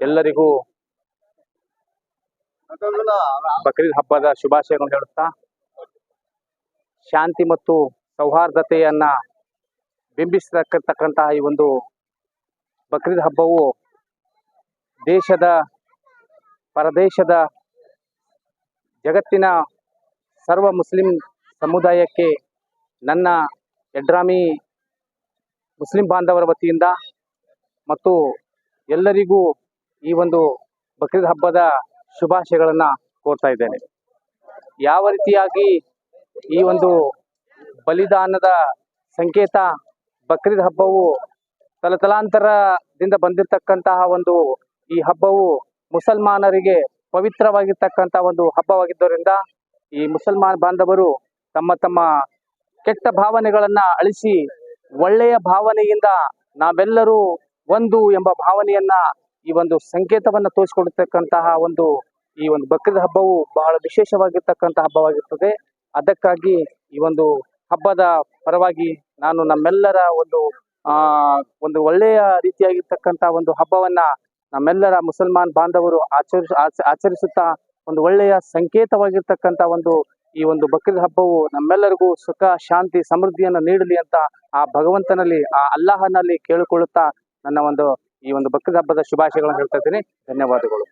ಎಲ್ಲರಿಗೂ ಬಕ್ರೀದ್ ಹಬ್ಬದ ಶುಭಾಶಯಗಳನ್ನು ಹೇಳುತ್ತಾ, ಶಾಂತಿ ಮತ್ತು ಸೌಹಾರ್ದತೆಯನ್ನ ಬಿಂಬಿಸತಕ್ಕಂತಹ ಈ ಒಂದು ಬಕ್ರೀದ್ ಹಬ್ಬವು ದೇಶದ, ಪರದೇಶದ, ಜಗತ್ತಿನ ಸರ್ವ ಮುಸ್ಲಿಂ ಸಮುದಾಯಕ್ಕೆ ನನ್ನ ಎಡ್ರಾಮಿ ಮುಸ್ಲಿಂ ಬಾಂಧವರ ವತಿಯಿಂದ ಮತ್ತು ಎಲ್ಲರಿಗೂ ಈ ಒಂದು ಬಕ್ರೀದ್ ಹಬ್ಬದ ಶುಭಾಶಯಗಳನ್ನ ಕೋರ್ತಾ ಇದ್ದೇನೆ. ಯಾವ ರೀತಿಯಾಗಿ ಈ ಒಂದು ಬಲಿದಾನದ ಸಂಕೇತ ಬಕ್ರೀದ್ ಹಬ್ಬವು ತಲತಲಾಂತರದಿಂದ ಬಂದಿರತಕ್ಕಂತಹ ಒಂದು ಈ ಹಬ್ಬವು ಮುಸಲ್ಮಾನರಿಗೆ ಪವಿತ್ರವಾಗಿರ್ತಕ್ಕಂಥ ಒಂದು ಹಬ್ಬವಾಗಿದ್ದರಿಂದ ಈ ಮುಸಲ್ಮಾನ್ ಬಾಂಧವರು ತಮ್ಮ ತಮ್ಮ ಕೆಟ್ಟ ಭಾವನೆಗಳನ್ನ ಅಳಿಸಿ ಒಳ್ಳೆಯ ಭಾವನೆಯಿಂದ ನಾವೆಲ್ಲರೂ ಒಂದು ಎಂಬ ಭಾವನೆಯನ್ನ ಈ ಒಂದು ಸಂಕೇತವನ್ನ ತೋರಿಸಿಕೊಡ್ತಕ್ಕಂತಹ ಒಂದು ಈ ಒಂದು ಬಕ್ರೀದ್ ಹಬ್ಬವು ಬಹಳ ವಿಶೇಷವಾಗಿರ್ತಕ್ಕಂಥ ಹಬ್ಬವಾಗಿರ್ತದೆ. ಅದಕ್ಕಾಗಿ ಈ ಒಂದು ಹಬ್ಬದ ಪರವಾಗಿ ನಾನು ನಮ್ಮೆಲ್ಲರ ಒಂದು, ಆ, ಒಂದು ಒಳ್ಳೆಯ ರೀತಿಯಾಗಿರ್ತಕ್ಕಂಥ ಒಂದು ಹಬ್ಬವನ್ನ ನಮ್ಮೆಲ್ಲರ ಮುಸಲ್ಮಾನ್ ಬಾಂಧವರು ಆಚರಿಸ ಆಚ- ಆಚರಿಸುತ್ತಾ ಒಂದು ಒಳ್ಳೆಯ ಸಂಕೇತವಾಗಿರ್ತಕ್ಕಂಥ ಒಂದು ಈ ಒಂದು ಬಕ್ರೀದ್ ಹಬ್ಬವು ನಮ್ಮೆಲ್ಲರಿಗೂ ಸುಖ, ಶಾಂತಿ, ಸಮೃದ್ಧಿಯನ್ನು ನೀಡಲಿ ಅಂತ ಆ ಭಗವಂತನಲ್ಲಿ, ಆ ಅಲ್ಲಾಹನಲ್ಲಿ ಕೇಳಿಕೊಳ್ಳುತ್ತಾ ನನ್ನ ಒಂದು ಈ ಒಂದು ಬಕ್ರೀದ್ ಹಬ್ಬದ ಶುಭಾಶಯಗಳನ್ನು ಹೇಳ್ತಾ ಇದ್ದೀನಿ ಧನ್ಯವಾದಗಳು.